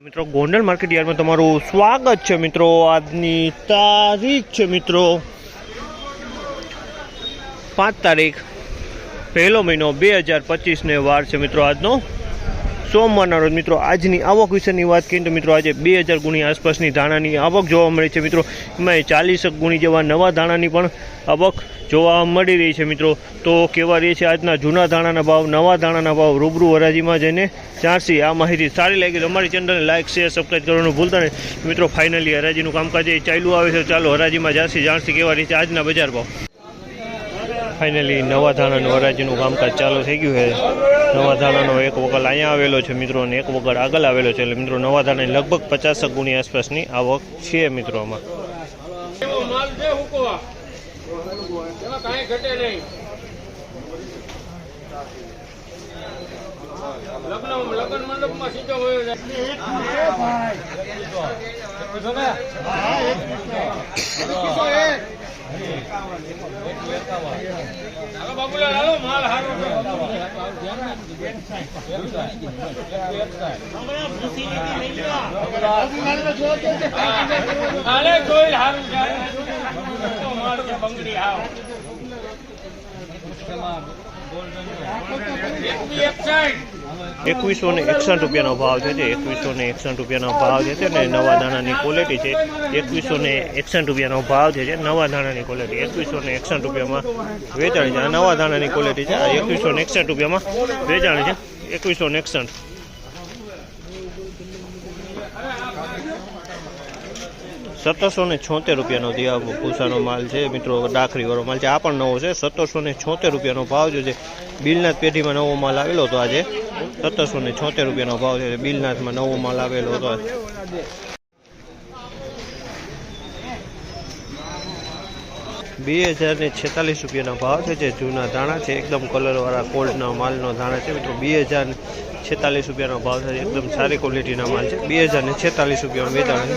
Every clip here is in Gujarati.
મિત્રો, ગોંડલ માર્કેટ યાર્ડમાં તમારું સ્વાગત છે મિત્રો. આજની તારીખ છે મિત્રો પાંચ તારીખ પહેલો મહિનો બે હજાર પચીસને વાર છે મિત્રો આજનો. સોમવારના રોજ મિત્રો આજની આવક વિશેની વાત કરીએ તો મિત્રો આજે બે હજાર ગુણી આસપાસની ધાણાની આવક જોવા મળી છે મિત્રો. એમાં ચાલીસ ગુણી જેવા નવા ધાણાની પણ આવક જોવા મળી રહી છે મિત્રો. તો કેવા રહી છે આજના જૂના ધાણાના ભાવ, નવા ધાણાના ભાવ રૂબરૂ હરાજીમાં જઈને જાણસી આ માહિતી સારી લાગી અમારી ચેનલને લાઇક શેર સબસ્ક્રાઈબ કરવાનું ભૂલતા નહીં. મિત્રો ફાઇનલી હરાજીનું કામકાજ એ ચાલુ આવે છે. ચાલો હરાજીમાં જાણસી જાણસી કેવા રહી છે આજના બજાર ભાવ. ફાઇનલી નવા ધાણાનું હરાજીનું કામકાજ ચાલુ થઈ ગયું છે. નવા ધાણાનો એક વગલ અહીંયા આવેલો છે મિત્રો અને એક વગર આગળ આવેલો છે. એટલે મિત્રો, નવા ધાણાની લગભગ પચાસ ગુણી આસપાસની આવક છે મિત્રો આમાં. એવો માલ છે હુકો એમાં કાંઈ ઘટે નહીં લગ્ન મંડપમાં સીધો હોય જાય હાલો બાબુલાલ હાલો બંગડી સાઈડ એકવીસો ને એકસઠ રૂપિયાનો ભાવ છે જે એકવીસો ને એકસઠ રૂપિયાનો ભાવ છે ને નવા દાણાની ક્વોલિટી છે. એકવીસો ને એકસઠ રૂપિયાનો ભાવ છે નવા દાણાની ક્વોલિટી એકવીસો ને એકસઠ રૂપિયામાં વેચાણ છે. આ નવા દાણાની ક્વોલિટી છે. આ એકવીસો ને એકસઠ રૂપિયામાં વેચાણ છે. એકવીસો ને એકસઠ. સત્તરસો ને છોતેર રૂપિયાનો દિયા ભૂસાનો માલ છે, મિત્રો, ડાખરીવાળો માલ છે, આ પણ નવો છે. સત્તરસો ને છોતેર રૂપિયાનો ભાવ છે, બિલનાથ પેઢીમાં નવો માલ આવેલો હતો આજે. સત્તરસો ને છોતેર રૂપિયાનો ભાવ છે, બિલનાથમાં નવો માલ આવેલો હતો બે હજાર ને છેતાલીસ રૂપિયાનો ભાવ છે, જે જૂના ધાણા છે, એકદમ કલરવાળા કોલ્ડના માલનો ધાણા છે, મિત્રો. બે હજાર છેતાલીસ રૂપિયાનો ભાવ છે, એકદમ સારી ક્વોલિટીના માલ છે. બે હજાર ને છેતાલીસ રૂપિયાનો વેચાણ છે.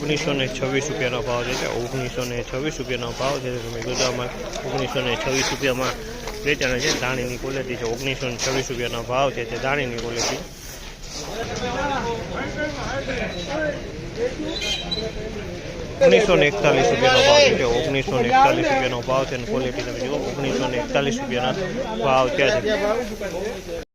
ઓગણીસો ને છવ્વીસ રૂપિયાનો ભાવ છે ઓગણીસો ને છવ્વીસ રૂપિયાનો ભાવ છે. તમે ગોદામાં ઓગણીસો ને છવ્વીસ રૂપિયામાં વેચાણ છે. દાણીની ક્વોલિટી છે ઓગણીસો ને છવ્વીસ રૂપિયાનો ભાવ છે તે દાણીની ક્વોલિટી ઓગણીસો ને એકતાલીસ રૂપિયાનો ભાવ છે ઓગણીસો ને એકતાલીસ રૂપિયાનો ભાવ છે ક્વોલિટી તમે જુઓ ઓગણીસો ને એકતાલીસ રૂપિયાના ભાવ ત્યાં છે.